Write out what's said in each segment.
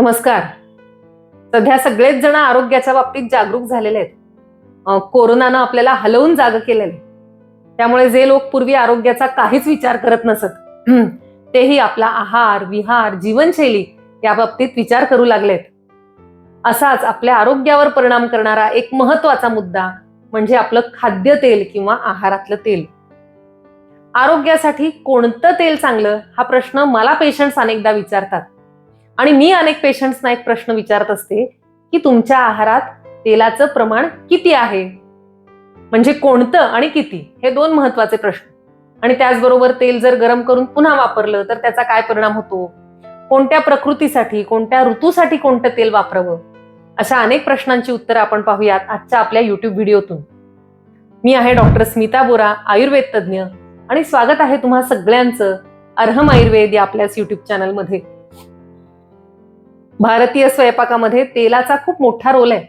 नमस्कार. सध्या सगळेच जण आरोग्याच्या बाबतीत जागरूक झालेले आहेत. कोरोनानं आपल्याला हलवून जाग केलेलं. आहे त्यामुळे जे लोक पूर्वी आरोग्याचा काहीच विचार करत नसत तेही आपला आहार विहार जीवनशैली या बाबतीत विचार करू लागलेत. असाच आपल्या आरोग्यावर परिणाम करणारा एक महत्त्वाचा मुद्दा म्हणजे आपलं खाद्य तेल किंवा आहारातलं तेल. आरोग्यासाठी कोणतं तेल चांगलं हा प्रश्न मला पेशंट्स अनेकदा विचारतात. आणि मी अनेक पेशंट्सना एक प्रश्न विचारत असते की तुमच्या आहारात तेलाचं प्रमाण किती आहे? म्हणजे कोणतं आणि किती? हे दोन महत्त्वाचे प्रश्न. आणि त्याचबरोबर तेल जर गरम करून पुन्हा वापरलं तर त्याचा काय परिणाम होतो? कोणत्या प्रकृतीसाठी कोणत्या ऋतूसाठी कोणतं तेल वापरावं? अशा अनेक प्रश्नांची उत्तरं आपण पाहूयात आजच्या आपल्या युट्यूब व्हिडिओतून. मी आहे डॉक्टर स्मिता बोरा आयुर्वेद तज्ज्ञ. आणि स्वागत आहे तुम्हा सगळ्यांचं अर्हम आयुर्वेद या आपल्याच युट्यूब चॅनलमध्ये भारतीय स्वयंपाकामध्ये तेलाचा खूप मोठा रोल आहे.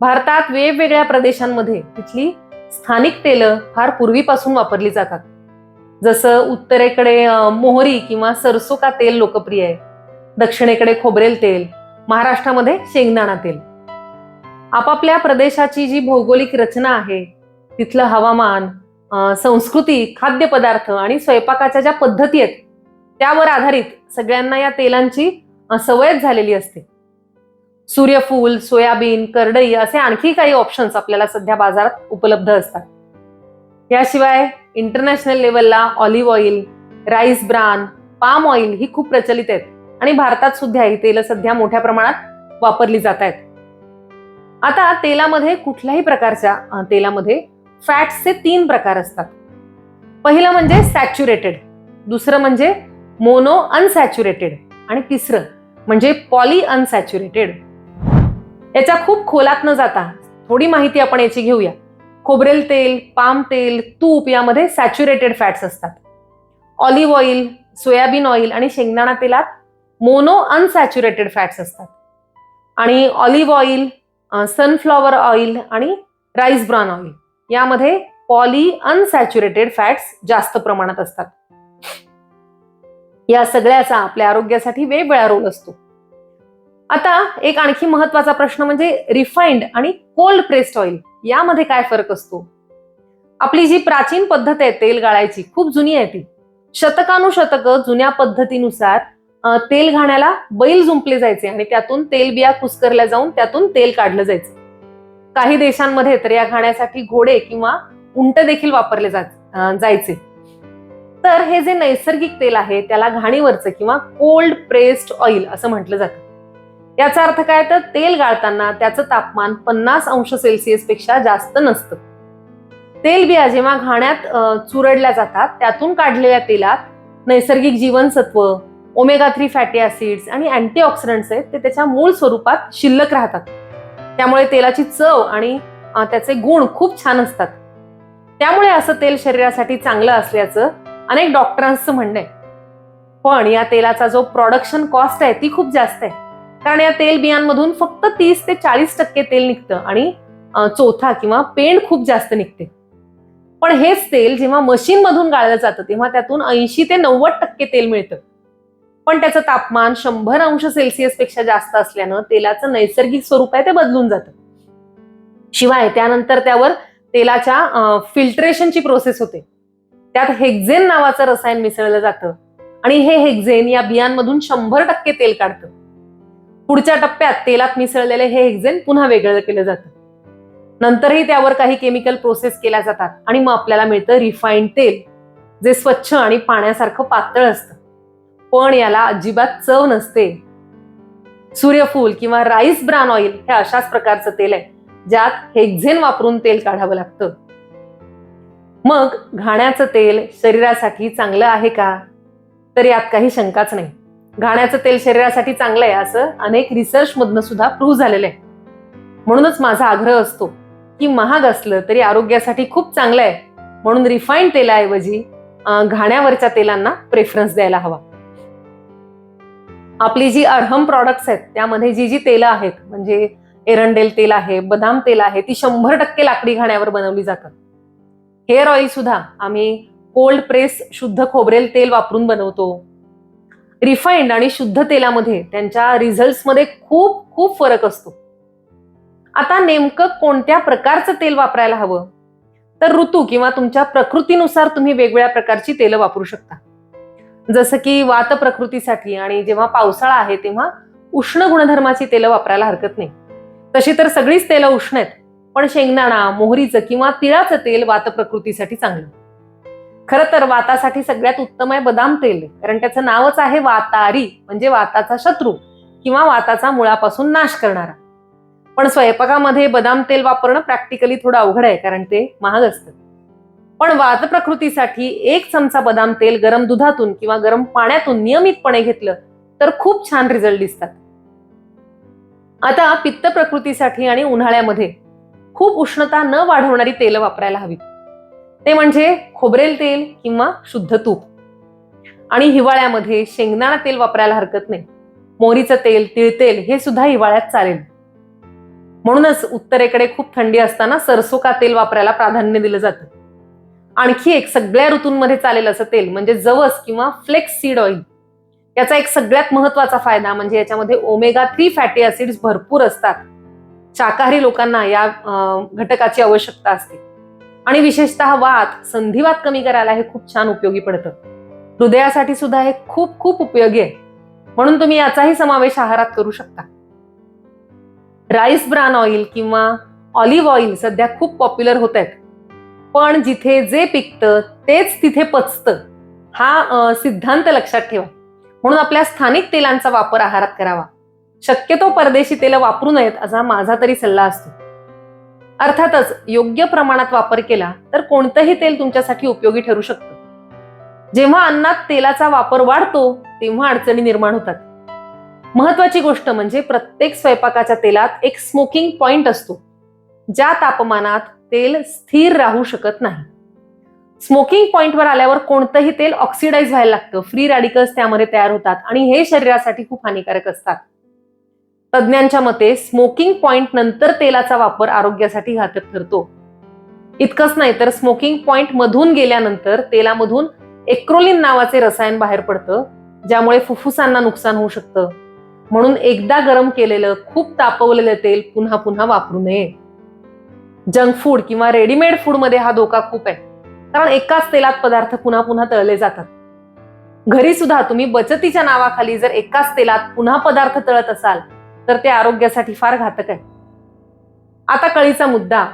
भारतात वेगवेगळ्या प्रदेशांमध्ये तिथली स्थानिक तेलं फार पूर्वीपासून वापरली जातात. जसं उत्तरेकडे मोहरी किंवा सरसो का तेल लोकप्रिय आहे. दक्षिणेकडे खोबरेल तेल महाराष्ट्रामध्ये शेंगदाणा तेल. आपापल्या प्रदेशाची जी भौगोलिक रचना आहे तिथलं हवामान संस्कृती खाद्यपदार्थ आणि स्वयंपाकाच्या ज्या पद्धती आहेत त्यावर आधारित सगळ्यांना या तेलांची सवयच झालेली असते. सूर्यफूल सोयाबीन करडई असे आणखी काही ऑप्शन्स आपल्याला सध्या बाजारात उपलब्ध असतात. याशिवाय इंटरनॅशनल लेवलला olive oil rice bran palm oil ही खूप प्रचलित आहेत आणि भारतात सुद्धा ही तेल सध्या मोठ्या प्रमाणात वापरली जात आहेत. आता तेलामध्ये कुठल्याही प्रकारच्या तेलामध्ये फॅट्सचे तीन प्रकार असतात. पहिलं म्हणजे सॅच्युरेटेड दुसरं म्हणजे मोनो अनसॅच्युरेटेड आणि तिसरं म्हणजे पॉली अनसॅच्युरेटेड याच्या खूप खोलात न जाता थोडी माहिती आपण याची घेऊया. खोबरेल तेल पाम तेल तूप यामध्ये सॅच्युरेटेड फॅट्स असतात. ऑलिव्ह ऑइल सोयाबीन ऑइल आणि शेंगदाणा तेलात मोनो अनसॅच्युरेटेड फॅट्स असतात. आणि ऑलिव्ह ऑइल सनफ्लॉवर ऑइल आणि राईस ब्रॉन ऑइल यामध्ये पॉली अनसॅच्युरेटेड फॅट्स जास्त प्रमाणात असतात. या सगळ्याचा आपल्या आरोग्यासाठी वेगवेगळा रोल असतो. आता एक आणखी महत्त्वाचा प्रश्न म्हणजे रिफाईंड आणि कोल्ड प्रेस्ड ऑइल यामध्ये काय फरक असतो? आपली जी प्राचीन पद्धत आहे तेल गाळायची खूप जुनी आहे ती. शतकानुशतक जुन्या पद्धतीनुसार तेल घाण्याला बैल जुंपले जायचे आणि त्यातून तेल बिया कुस्करल्या जाऊन त्यातून तेल काढलं जायचं. काही देशांमध्ये तर या घाण्यासाठी घोडे किंवा उंट देखील वापरले जायचे. तर हे जे नैसर्गिक तेल आहे त्याला घाणीवरचं किंवा कोल्ड प्रेस्ड ऑइल असं म्हटलं जातं. याचा अर्थ काय? तर तेल गाळताना त्याचं तापमान पन्नास अंश सेल्सिअसपेक्षा जास्त नसतं. तेल बिया जेव्हा घाण्यात चुरडल्या जातात त्यातून काढलेल्या तेलात नैसर्गिक जीवनसत्व ओमेगा थ्री फॅटी ऍसिड्स आणि अँटीऑक्सिडंट्स आहेत ते त्याच्या मूळ स्वरूपात शिल्लक राहतात. त्यामुळे तेलाची चव आणि त्याचे गुण खूप छान असतात. त्यामुळे असं तेल शरीरासाठी चांगलं असल्याचं अनेक डॉक्टरांचं म्हणणं आहे. पण या तेलाचा जो प्रोडक्शन कॉस्ट आहे ती खूप जास्त आहे. कारण या तेल बियांमधून फक्त तीस ते चाळीस टक्के तेल निघतं आणि चौथा किंवा पेंड खूप जास्त निघते. पण हेच तेल जेव्हा मशीन मधून गाळलं जातं तेव्हा त्यातून ऐंशी ते नव्वद टक्के तेल मिळतं. पण त्याचं तापमान शंभर अंश सेल्सिअसपेक्षा जास्त असल्यानं तेलाचं नैसर्गिक स्वरूप आहे ते बदलून जातं. शिवाय त्यानंतर त्यावर तेलाच्या फिल्ट्रेशनची प्रोसेस होते. त्यात हेक्झेन नावाचं रसायन मिसळलं जातं. आणि हे हेक्झेन या बियांमधून शंभर टक्के तेल काढतं. पुढच्या टप्प्यात तेलात मिसळलेले हे हेक्झेन पुन्हा वेगळं केलं जातं. नंतरही त्यावर काही केमिकल प्रोसेस केल्या जातात आणि मग आपल्याला मिळतं रिफाईंड तेल जे स्वच्छ आणि पाण्यासारखं पातळ असतं. पण याला अजिबात चव नसते. सूर्यफूल किंवा राईस ब्रान ऑइल हे अशाच प्रकारचं तेल आहे ज्यात हेक्झेन वापरून तेल काढावं लागतं. मग घाण्याचं तेल शरीरासाठी चांगलं आहे का? तर यात काही शंकाच नाही. घाण्याचं तेल शरीरासाठी चांगलं आहे असं अनेक रिसर्च मधनं सुद्धा प्रूव्ह झालेलं आहे. म्हणूनच माझा आग्रह असतो की महाग असलं तरी आरोग्यासाठी खूप चांगलं आहे. म्हणून रिफाईंड तेलाऐवजी घाण्यावरच्या तेलांना प्रेफरन्स द्यायला हवा. आपली जी अर्हम प्रॉडक्ट्स आहेत त्यामध्ये जी जी तेलं आहेत म्हणजे एरंडेल तेल आहे बदाम तेल आहे ती शंभर टक्के लाकडी घाण्यावर बनवली जातात. हेअर ऑइल सुद्धा आम्ही कोल्ड प्रेस शुद्ध खोबरेल तेल वापरून बनवतो. रिफाईंड आणि शुद्ध तेलामध्ये त्यांच्या रिझल्ट्समध्ये खूप खूप फरक असतो. आता नेमकं कोणत्या प्रकारचं तेल वापरायला हवं? तर ऋतू किंवा तुमच्या प्रकृतीनुसार तुम्ही वेगवेगळ्या प्रकारची तेलं वापरू शकता. जसं की वात प्रकृतीसाठी आणि जेव्हा पावसाळा आहे तेव्हा उष्ण गुणधर्माची तेलं वापरायला हरकत नाही. तशी तर सगळीच तेलं उष्ण आहेत. पण शेंगदाणा मोहरीचं किंवा तिळाचं तेल वात प्रकृतीसाठी चांगलं. खरं तर वातासाठी सगळ्यात उत्तम आहे बदाम तेल कारण त्याचं नावच आहे वातारी म्हणजे वाताचा शत्रू किंवा वाताचा मुळापासून नाश करणारा. पण स्वयंपाकामध्ये बदाम तेल वापरणं प्रॅक्टिकली थोडं अवघड आहे कारण ते महाग असतं. पण वात प्रकृतीसाठी एक चमचा बदाम तेल गरम दुधातून किंवा गरम पाण्यातून नियमितपणे घेतलं तर खूप छान रिझल्ट दिसतात. आता पित्त प्रकृतीसाठी आणि उन्हाळ्यामध्ये खूप उष्णता न वाढवणारी तेल वापरायला हवी. ते म्हणजे खोबरेल तेल किंवा शुद्ध तूप. आणि हिवाळ्यामध्ये शेंगदाणा तेल वापरायला हरकत नाही. मोहरीचं तेल तिळतेल हे सुद्धा हिवाळ्यात चालेल. म्हणूनच उत्तरेकडे खूप थंडी असताना सरसो का तेल वापरायला प्राधान्य दिलं जातं. आणखी एक सगळ्या ऋतूंमध्ये चालेल असं तेल म्हणजे जवस किंवा फ्लेक्स सीड ऑइल. याचा एक सगळ्यात महत्त्वाचा फायदा म्हणजे याच्यामध्ये ओमेगा थ्री फॅटी ऍसिड्स भरपूर असतात. शाकाहारी लोकांना या घटकाची आवश्यकता असते. आणि विशेषतः वात संधिवात कमी करायला हे खूप छान उपयोगी पडतं. हृदयासाठी सुद्धा हे खूप खूप उपयोगी आहे. म्हणून तुम्ही याचाही समावेश आहारात करू शकता. राईस ब्रान ऑइल किंवा ऑलिव्ह ऑइल सध्या खूप पॉप्युलर होत आहेत. पण जिथे जे पिकतं तेच तिथे पचतं. हा सिद्धांत लक्षात ठेवा. म्हणून आपल्या स्थानिक तेलांचा वापर आहारात करावा. शक्यतो परदेशी तेल वापरू नयेत असा माझा तरी सल्ला असतो. अर्थातच योग्य प्रमाणात वापर केला तर कोणतंही तेल तुमच्यासाठी उपयोगी ठरू शकतं. जेव्हा अन्नात तेलाचा वापर वाढतो तेव्हा अडचणी निर्माण होतात. महत्वाची गोष्ट म्हणजे प्रत्येक स्वयंपाकाच्या तेलात एक स्मोकिंग पॉइंट असतो ज्या तापमानात तेल स्थिर राहू शकत नाही. स्मोकिंग पॉइंटवर आल्यावर कोणतंही तेल ऑक्सिडाईज व्हायला लागतं फ्री रॅडिकल्स त्यामध्ये तयार होतात आणि हे शरीरासाठी खूप हानिकारक असतात. तज्ज्ञांच्या मते स्मोकिंग पॉइंट नंतर तेलाचा वापर आरोग्यासाठी घातक ठरतो. इतकंच नाही तर स्मोकिंग पॉइंट मधून गेल्यानंतर तेलामधून एक्रोलिन नावाचे रसायन बाहेर पडतं ज्यामुळे फुफ्फुसांना नुकसान होऊ शकतं. म्हणून एकदा गरम केलेलं खूप तापवलेलं तेल पुन्हा पुन्हा वापरू नये. जंक फूड किंवा रेडीमेड फूडमध्ये हा धोका खूप आहे. कारण एकाच तेलात पदार्थ पुन्हा पुन्हा तळले जातात. घरी सुद्धा तुम्ही बचतीच्या नावाखाली जर एकाच तेलात पुन्हा पदार्थ तळत असाल तर ते आरोग्यासाठी फार घातक आहे. आता कळीचा मुद्दा.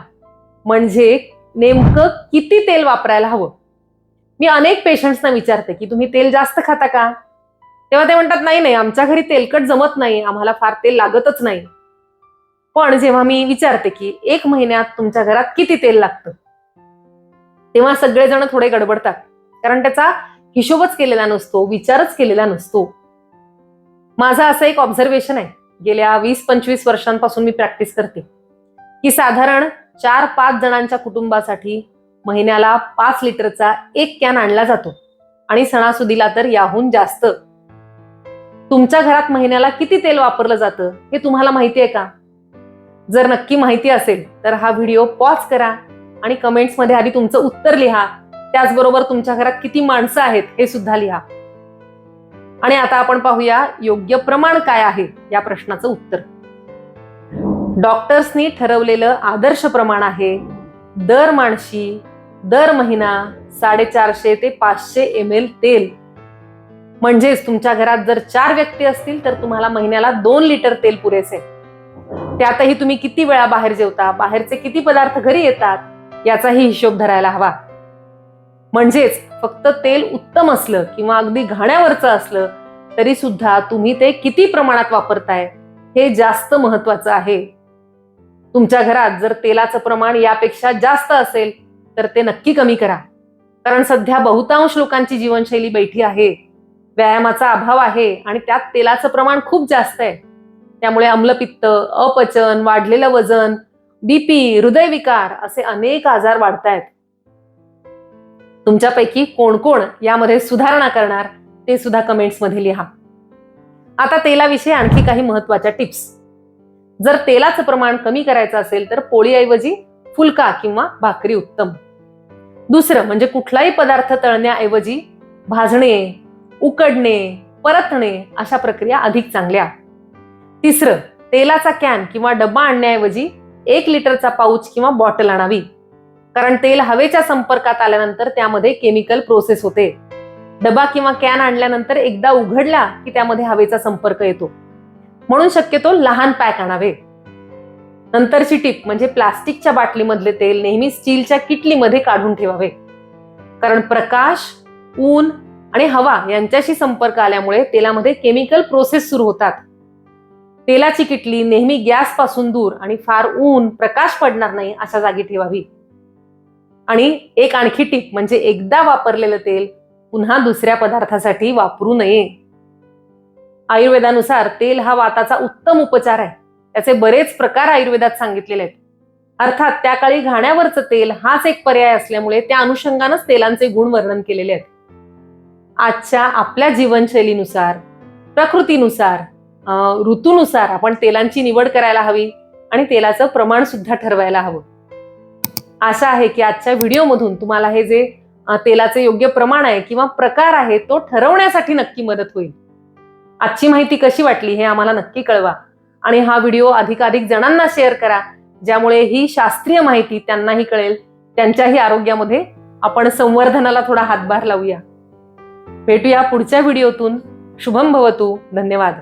म्हणजे नेमकं किती तेल वापरायला हवं? मी अनेक पेशंट्सना विचारते की तुम्ही तेल जास्त खाता का? तेव्हा ते म्हणतात नाही नाही आमच्या घरी तेलकट जमत नाही. आम्हाला फार तेल लागतच नाही. पण जेव्हा मी विचारते की एक महिन्यात तुमच्या घरात किती तेल लागतं? तेव्हा सगळेजण थोडे गडबडतात. कारण त्याचा हिशोबच केलेला नसतो विचारच केलेला नसतो. माझं असं एक ऑब्झर्वेशन आहे. गेल्या वीस पंचवीस वर्षांपासून मी प्रॅक्टिस करते. की साधारण चार पाच जणांच्या कुटुंबासाठी महिन्याला पाच लिटरचा एक कॅन आणला जातो. आणि सणासुदीला तर याहून जास्त. तुमच्या घरात महिन्याला किती तेल वापरलं जातं हे तुम्हाला माहिती आहे का? जर नक्की माहिती असेल तर हा व्हिडिओ पॉज करा आणि कमेंट्समध्ये आधी तुमचं उत्तर लिहा. त्याचबरोबर तुमच्या घरात किती माणसं आहेत हे सुद्धा लिहा. आणि आता आपण पाहूया योग्य प्रमाण काय आहे या प्रश्नाचं उत्तर. डॉक्टर्सनी ठरवलेलं आदर्श प्रमाण आहे दर माणशी दर महिना साडेचारशे ते पाचशे एम एल तेल. म्हणजेच तुमच्या घरात जर चार व्यक्ती असतील तर तुम्हाला महिन्याला दोन लिटर तेल पुरेसे. त्यातही तुम्ही किती वेळा बाहेर जेवता बाहेरचे किती पदार्थ घरी येतात याचाही हिशोब धरायला हवा. म्हणजेच फक्त तेल उत्तम असलं किंवा अगदी घाण्यावरचं असलं तरी सुद्धा तुम्ही ते किती प्रमाणात वापरताय हे जास्त महत्वाचं आहे. तुमच्या घरात जर तेलाचं प्रमाण यापेक्षा जास्त असेल तर ते नक्की कमी करा. कारण सध्या बहुतांश लोकांची जीवनशैली बैठी आहे. व्यायामाचा अभाव आहे आणि त्यात तेलाचं प्रमाण खूप जास्त आहे. त्यामुळे अम्लपित्त अपचन वाढलेलं वजन बीपी हृदयविकार असे अनेक आजार वाढत आहेत तुमच्यापैकी कोण कोण यामध्ये सुधारणा करणार ते सुद्धा कमेंट्समध्ये लिहा. आता तेलाविषयी आणखी काही महत्त्वाच्या टिप्स. जर तेलाचं प्रमाण कमी करायचं असेल तर पोळीऐवजी फुलका किंवा भाकरी उत्तम. दुसरं म्हणजे कुठलाही पदार्थ तळण्याऐवजी भाजणे उकडणे परतणे अशा प्रक्रिया अधिक चांगल्या. तिसरं तेलाचा कॅन किंवा डब्बा आणण्याऐवजी एक लिटरचा पाऊच किंवा बॉटल आणावी. कारण तेल हवेच्या संपर्कात आल्यानंतर त्यामध्ये केमिकल प्रोसेस होते. डबा किंवा कॅन आणल्यानंतर एकदा उघडला की त्यामध्ये हवेचा संपर्क येतो. म्हणून शक्यतो लहान पॅक आणावे. नंतरची टीप म्हणजे प्लास्टिकच्या बाटलीमधले तेल नेहमी स्टीलच्या किटलीमध्ये काढून ठेवावे. कारण प्रकाश ऊन आणि हवा यांच्याशी संपर्क आल्यामुळे तेलामध्ये केमिकल प्रोसेस सुरू होतात. तेलाची किटली नेहमी गॅसपासून दूर आणि फार ऊन प्रकाश पडणार नाही अशा जागी ठेवावी. आणि एक आणखी टीप म्हणजे एकदा वापरलेलं तेल पुन्हा दुसऱ्या पदार्थासाठी वापरू नये. आयुर्वेदानुसार तेल हा वाताचा उत्तम उपचार आहे. त्याचे बरेच प्रकार आयुर्वेदात सांगितलेले आहेत. अर्थात त्या काळी घाण्यावरचं तेल हाच एक पर्याय असल्यामुळे त्या अनुषंगानच तेलांचे गुण वर्णन केलेले आहेत. आजच्या आपल्या जीवनशैलीनुसार प्रकृतीनुसार अं, ऋतूनुसार आपण तेलांची निवड करायला हवी आणि तेलाचं प्रमाण सुद्धा ठरवायला हवं. आशा आहे की आजच्या व्हिडिओमधून तुम्हाला हे जे तेलाचे योग्य प्रमाण आहे किंवा प्रकार आहे तो ठरवण्यासाठी नक्की मदत होईल. आजची माहिती कशी वाटली हे आम्हाला नक्की कळवा आणि हा व्हिडिओ अधिकाधिक जणांना शेअर करा ज्यामुळे ही शास्त्रीय माहिती त्यांनाही कळेल त्यांच्याही आरोग्यामध्ये आपण संवर्धनाला थोडा हातभार लावूया. भेटूया पुढच्या व्हिडिओतून. शुभम भवतू. धन्यवाद.